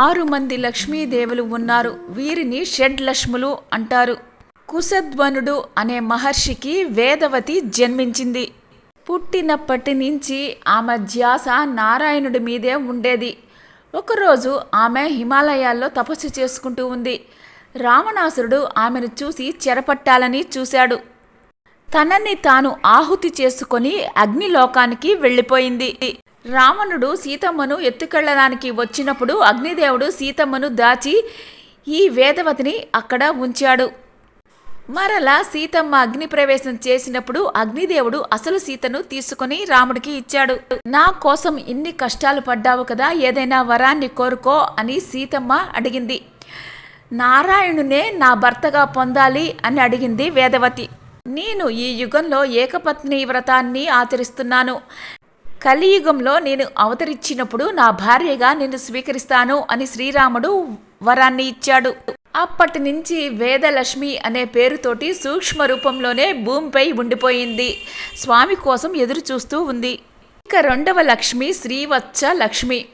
ఆరు మంది లక్ష్మీదేవులు ఉన్నారు. వీరిని షడ్లక్ష్ములు అంటారు. కుశధ్వనుడు అనే మహర్షికి వేదవతి జన్మించింది. పుట్టినప్పటి నుంచి ఆమె ధ్యాస నారాయణుడి మీదే ఉండేది. ఒకరోజు ఆమె హిమాలయాల్లో తపస్సు చేసుకుంటూ ఉంది. రావణాసురుడు ఆమెను చూసి చెరపట్టాలని చూశాడు. తనని తాను ఆహుతి చేసుకొని అగ్నిలోకానికి వెళ్ళిపోయింది. రావణుడు సీతమ్మను ఎత్తుకెళ్ళడానికి వచ్చినప్పుడు అగ్నిదేవుడు సీతమ్మను దాచి ఈ వేదవతిని అక్కడ ఉంచాడు. మరలా సీతమ్మ అగ్ని ప్రవేశం చేసినప్పుడు అగ్నిదేవుడు అసలు సీతను తీసుకుని రాముడికి ఇచ్చాడు. నా కోసం ఇన్ని కష్టాలు పడ్డావు కదా ఏదైనా వరాన్ని కోరుకో అని సీతమ్మ అడిగింది. నారాయణునే నా భర్తగా పొందాలి అని అడిగింది వేదవతి. నేను ఈ యుగంలో ఏకపత్ని వ్రతాన్ని ఆచరిస్తున్నాను. కలియుగంలో నేను అవతరించినప్పుడు నా భార్యగా నిన్ను స్వీకరిస్తాను అని శ్రీరాముడు వరాన్ని ఇచ్చాడు. అప్పటి నుంచి వేదలక్ష్మి అనే పేరుతోటి సూక్ష్మ రూపంలోనే భూమిపై ఉండిపోయింది. స్వామి కోసం ఎదురు చూస్తూ ఉంది. ఇక రెండవ లక్ష్మి శ్రీవత్స లక్ష్మి.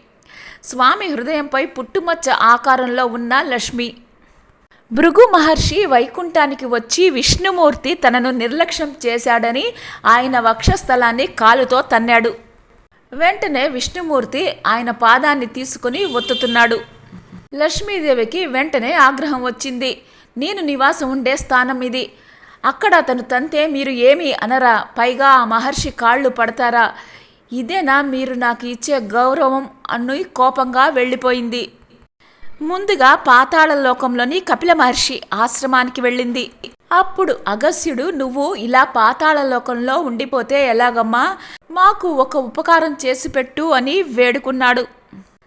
స్వామి హృదయంపై పుట్టుమచ్చ ఆకారంలో ఉన్న లక్ష్మి. భృగు మహర్షి వైకుంఠానికి వచ్చి విష్ణుమూర్తి తనను నిర్లక్ష్యం చేశాడని ఆయన వక్షస్థలాన్ని కాలుతో తన్నాడు. వెంటనే విష్ణుమూర్తి ఆయన పాదాన్ని తీసుకుని ఒత్తుతున్నాడు. లక్ష్మీదేవికి వెంటనే ఆగ్రహం వచ్చింది. నేను నివాసం ఉండే స్థానం ఇది. అక్కడ అతను తంతే మీరు ఏమీ అనరా. పైగా ఆ మహర్షి కాళ్ళు పడతారా. ఇదేనా మీరు నాకు ఇచ్చే గౌరవం అన్ను కోపంగా వెళ్ళిపోయింది. ముందుగా పాతాళ లోకంలోని కపిల మహర్షి ఆశ్రమానికి వెళ్ళింది. అప్పుడు అగస్యుడు నువ్వు ఇలా పాతాళ లోకంలో ఉండిపోతే ఎలాగమ్మా? మాకు ఒక ఉపకారం చేసి పెట్టు అని వేడుకున్నాడు.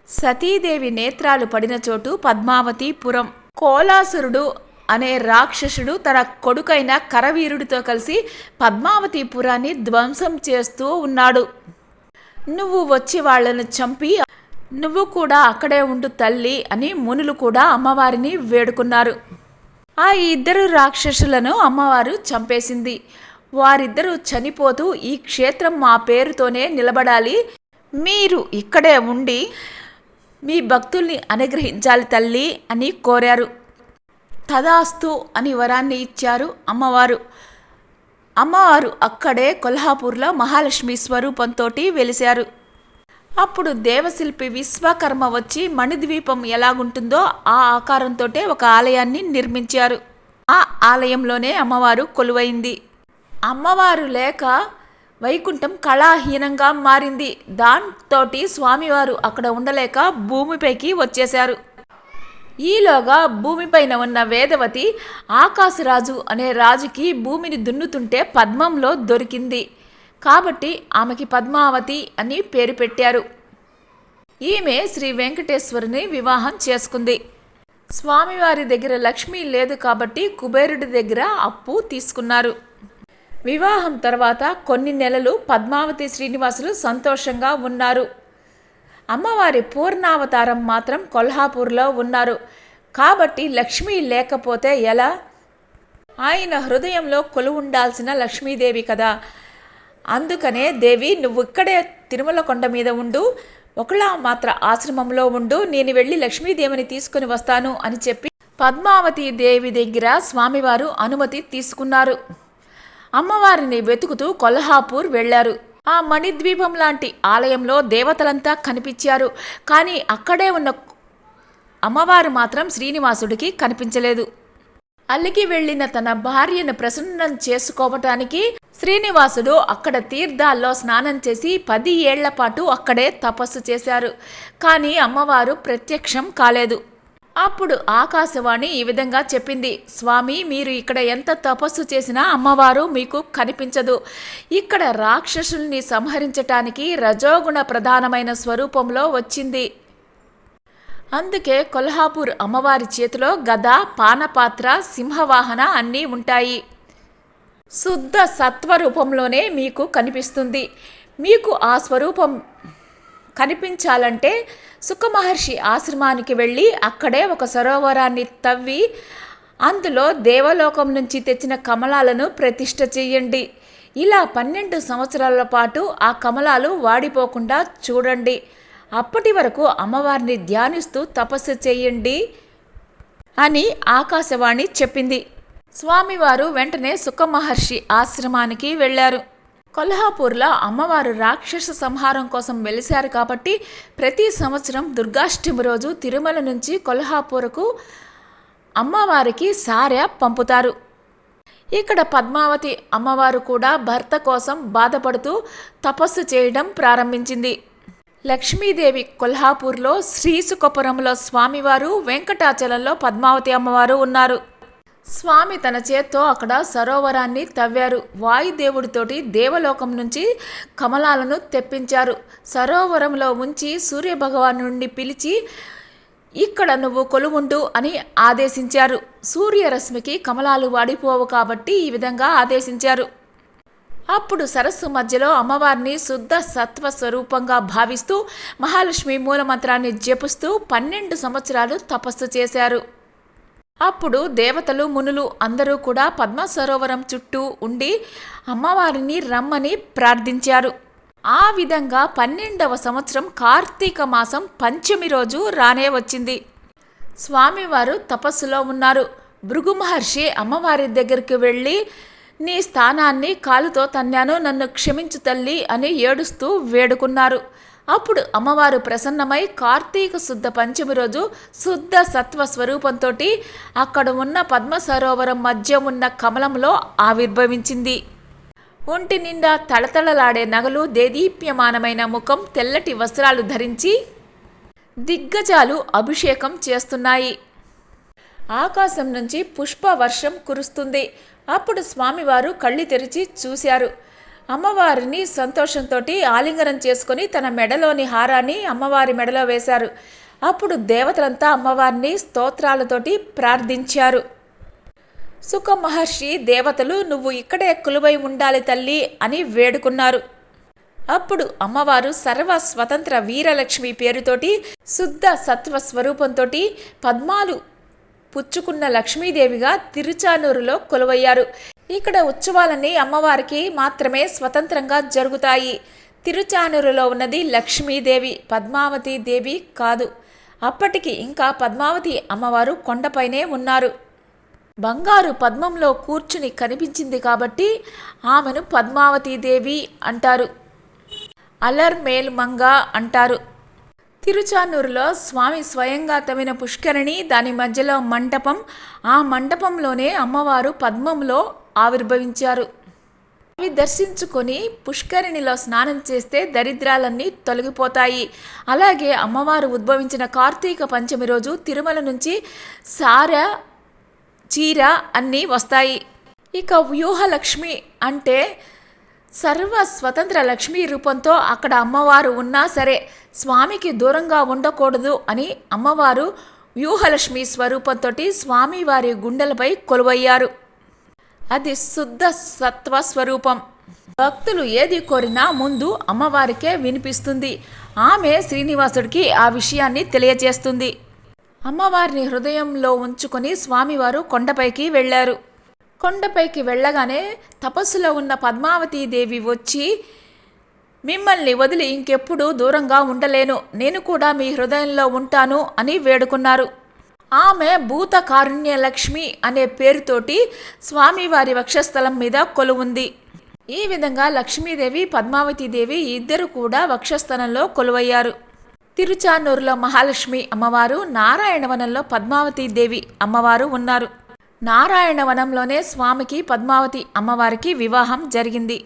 సతీదేవి నేత్రాలు పడిన చోటు పద్మావతిపురం. కోలాసురుడు అనే రాక్షసుడు తన కొడుకైన కరవీరుడితో కలిసి పద్మావతిపురాన్ని ధ్వంసం చేస్తూ ఉన్నాడు. నువ్వు వచ్చి వాళ్ళను చంపి నువ్వు కూడా అక్కడే ఉండు తల్లి అని మునులు కూడా అమ్మవారిని వేడుకున్నారు. ఆ ఇద్దరు రాక్షసులను అమ్మవారు చంపేసింది. వారిద్దరూ చనిపోతూ ఈ క్షేత్రం మా పేరుతోనే నిలబడాలి. మీరు ఇక్కడే ఉండి మీ భక్తుల్ని అనుగ్రహించాలి తల్లి అని కోరారు. తదాస్తు అని వరాన్ని ఇచ్చారు అమ్మవారు. అమ్మవారు అక్కడే కొల్హాపూర్లో మహాలక్ష్మి స్వరూపంతో వెలిశారు. అప్పుడు దేవశిల్పి విశ్వకర్మ వచ్చి మణిద్వీపం ఎలాగుంటుందో ఆ ఆకారంతో ఒక ఆలయాన్ని నిర్మించారు. ఆ ఆలయంలోనే అమ్మవారు కొలువైంది. అమ్మవారు లేక వైకుంఠం కళాహీనంగా మారింది. దాంతోటి స్వామివారు అక్కడ ఉండలేక భూమిపైకి వచ్చేశారు. ఈలోగా భూమిపైన ఉన్న వేదవతి ఆకాశరాజు అనే రాజుకి భూమిని దున్నుతుంటే పద్మంలో దొరికింది. కాబట్టి ఆమెకి పద్మావతి అని పేరు పెట్టారు. ఈమె శ్రీ వెంకటేశ్వరుని వివాహం చేసుకుంది. స్వామివారి దగ్గర లక్ష్మి లేదు కాబట్టి కుబేరుడి దగ్గర అప్పు తీసుకున్నారు. వివాహం తర్వాత కొన్ని నెలలు పద్మావతి శ్రీనివాసులు సంతోషంగా ఉన్నారు. అమ్మవారి పూర్ణావతారం మాత్రం కొల్హాపూర్లో ఉన్నారు. కాబట్టి లక్ష్మి లేకపోతే ఎలా? ఆయన హృదయంలో కొలువుండాల్సిన లక్ష్మీదేవి కదా. అందుకనే దేవి నువ్వు ఇక్కడే తిరుమల కొండ మీద ఉండు. ఒకలా మాత్ర ఆశ్రమంలో ఉండు. నేను వెళ్ళి లక్ష్మీదేవిని తీసుకుని వస్తాను అని చెప్పి పద్మావతి దేవి దగ్గర స్వామివారు అనుమతి తీసుకున్నారు. అమ్మవారిని వెతుకుతూ కొల్హాపూర్ వెళ్ళారు ఆ మణిద్వీపం లాంటి ఆలయంలో దేవతలంతా కనిపించారు. కానీ అక్కడే ఉన్న అమ్మవారు మాత్రం శ్రీనివాసుడికి కనిపించలేదు. అల్లికి వెళ్ళిన తన భార్యను ప్రసన్నం చేసుకోవటానికి శ్రీనివాసుడు అక్కడ తీర్థాల్లో స్నానం చేసి పది ఏళ్ళ పాటు అక్కడే తపస్సు చేశారు. కానీ అమ్మవారు ప్రత్యక్షం కాలేదు. అప్పుడు ఆకాశవాణి ఈ విధంగా చెప్పింది. స్వామి మీరు ఇక్కడ ఎంత తపస్సు చేసినా అమ్మవారు మీకు కనిపించదు. ఇక్కడ రాక్షసుల్ని సంహరించటానికి రజోగుణ ప్రధానమైన స్వరూపంలో వచ్చింది. అందుకే కొల్హాపూర్ అమ్మవారి చేతిలో గద పానపాత్ర సింహవాహన అన్నీ ఉంటాయి. శుద్ధ సత్వరూపంలోనే మీకు కనిపిస్తుంది. మీకు ఆ స్వరూపం కనిపించాలంటే సుఖమహర్షి ఆశ్రమానికి వెళ్ళి అక్కడే ఒక సరోవరాన్ని తవ్వి అందులో దేవలోకం నుంచి తెచ్చిన కమలాలను ప్రతిష్ట చేయండి. ఇలా పన్నెండు సంవత్సరాల పాటు ఆ కమలాలు వాడిపోకుండా చూడండి. అప్పటి వరకు అమ్మవారిని ధ్యానిస్తూ తపస్సు చేయండి అని ఆకాశవాణి చెప్పింది. స్వామివారు వెంటనే సుఖమహర్షి ఆశ్రమానికి వెళ్ళారు. కొల్హాపూర్లో అమ్మవారు రాక్షస సంహారం కోసం వెలిశారు కాబట్టి ప్రతి సంవత్సరం దుర్గాష్టమి రోజు తిరుమల నుంచి కొల్హాపూర్కు అమ్మవారికి సారె పంపుతారు. ఇక్కడ పద్మావతి అమ్మవారు కూడా భర్త కోసం బాధపడుతూ తపస్సు చేయడం ప్రారంభించింది. లక్ష్మీదేవి కొల్హాపూర్లో శ్రీసుకపురంలో స్వామివారు వెంకటాచలంలో పద్మావతి అమ్మవారు ఉన్నారు. స్వామి తన చేత్తో అక్కడ సరోవరాన్ని తవ్వారు. వాయుదేవుడితోటి దేవలోకం నుంచి కమలాలను తెప్పించారు. సరోవరంలో ఉంచి సూర్యభగవాను నుండి పిలిచి ఇక్కడ నువ్వు కొలువుండు అని ఆదేశించారు. సూర్యరశ్మికి కమలాలు వాడిపోవు కాబట్టి ఈ విధంగా ఆదేశించారు. అప్పుడు సరస్సు మధ్యలో అమ్మవారిని శుద్ధ సత్వ స్వరూపంగా భావిస్తూ మహాలక్ష్మి మూలమంత్రాన్ని జపిస్తూ పన్నెండు సంవత్సరాలు తపస్సు చేశారు. అప్పుడు దేవతలు మునులు అందరూ కూడా పద్మ సరోవరం చుట్టూ ఉండి అమ్మవారిని రమ్మని ప్రార్థించారు. ఆ విధంగా పన్నెండవ సంవత్సరం కార్తీక మాసం పంచమి రోజు రానే వచ్చింది. స్వామివారు తపస్సులో ఉన్నారు. భృగు మహర్షి అమ్మవారి దగ్గరికి వెళ్ళి నీ స్థానాన్ని కాలుతో తన్నాను నన్ను క్షమించు తల్లి అని ఏడుస్తూ వేడుకున్నారు. అప్పుడు అమ్మవారు ప్రసన్నమై కార్తీక శుద్ధ పంచమి రోజు శుద్ధ సత్వ స్వరూపంతో అక్కడ ఉన్న పద్మ సరోవరం మధ్య ఉన్న కమలంలో ఆవిర్భవించింది. ఒంటి నిండా తళతళలాడే నగలు దేదీప్యమానమైన ముఖం తెల్లటి వస్త్రాలు ధరించి దిగ్గజాలు అభిషేకం చేస్తున్నాయి. ఆకాశం నుంచి పుష్ప వర్షం కురుస్తుంది. అప్పుడు స్వామివారు కళ్ళు తెరిచి చూశారు. అమ్మవారిని సంతోషంతో ఆలింగనం చేసుకొని తన మెడలోని హారాన్ని అమ్మవారి మెడలో వేశారు. అప్పుడు దేవతలంతా అమ్మవారిని స్తోత్రాలతోటి ప్రార్థించారు. సుఖ మహర్షి దేవతలు నువ్వు ఇక్కడే కొలువై ఉండాలి తల్లి అని వేడుకున్నారు. అప్పుడు అమ్మవారు సర్వ స్వతంత్ర వీరలక్ష్మి పేరుతోటి శుద్ధ సత్వ స్వరూపంతో పద్మాలు పుచ్చుకున్న లక్ష్మీదేవిగా తిరుచానూరులో కొలువయ్యారు. ఇక్కడ ఉత్సవాలన్నీ అమ్మవారికి మాత్రమే స్వతంత్రంగా జరుగుతాయి. తిరుచానూరులో ఉన్నది లక్ష్మీదేవి పద్మావతి దేవి కాదు. అప్పటికి ఇంకా పద్మావతి అమ్మవారు కొండపైనే ఉన్నారు. బంగారు పద్మంలో కూర్చుని కనిపించింది కాబట్టి ఆమెను పద్మావతి దేవి అంటారు. అలర్మేల్ మంగ అంటారు. తిరుచానూరులో స్వామి స్వయంగా తవ్విన పుష్కరిణి దాని మధ్యలో మంటపం. ఆ మంటపంలోనే అమ్మవారు పద్మంలో ఆవిర్భవించారు. అవి దర్శించుకొని పుష్కరిణిలో స్నానం చేస్తే దరిద్రాలన్నీ తొలగిపోతాయి. అలాగే అమ్మవారు ఉద్భవించిన కార్తీక పంచమి రోజు తిరుమల నుంచి సార చీర అన్నీ వస్తాయి. ఇక వ్యూహలక్ష్మి అంటే సర్వ స్వతంత్ర లక్ష్మీ రూపంతో అక్కడ అమ్మవారు ఉన్నా సరే స్వామికి దూరంగా ఉండకూడదు అని అమ్మవారు వ్యూహలక్ష్మి స్వరూపంతో స్వామివారి గుండెలపై కొలువయ్యారు. అది శుద్ధ సత్వ స్వరూపం. భక్తులు ఏది కోరినా ముందు అమ్మవారికే వినిపిస్తుంది. ఆమె శ్రీనివాసుడికి ఆ విషయాన్ని తెలియజేస్తుంది. అమ్మవారిని హృదయంలో ఉంచుకొని స్వామివారు కొండపైకి వెళ్ళారు. కొండపైకి వెళ్ళగానే తపస్సులో ఉన్న పద్మావతీదేవి వచ్చి మిమ్మల్ని వదిలి ఇంకెప్పుడు దూరంగా ఉండలేను. నేను కూడా మీ హృదయంలో ఉంటాను అని వేడుకున్నారు. ఆమె భూత కారుణ్య లక్ష్మి అనే పేరుతోటి స్వామివారి వక్షస్థలం మీద కొలువుంది. ఈ విధంగా లక్ష్మీదేవి పద్మావతీదేవి ఇద్దరు కూడా వక్షస్థలంలో కొలువయ్యారు. తిరుచానూరులో మహాలక్ష్మి అమ్మవారు నారాయణవనంలో పద్మావతీదేవి అమ్మవారు ఉన్నారు. నారాయణవనంలోనే స్వామికి పద్మావతి అమ్మవారికి వివాహం జరిగింది.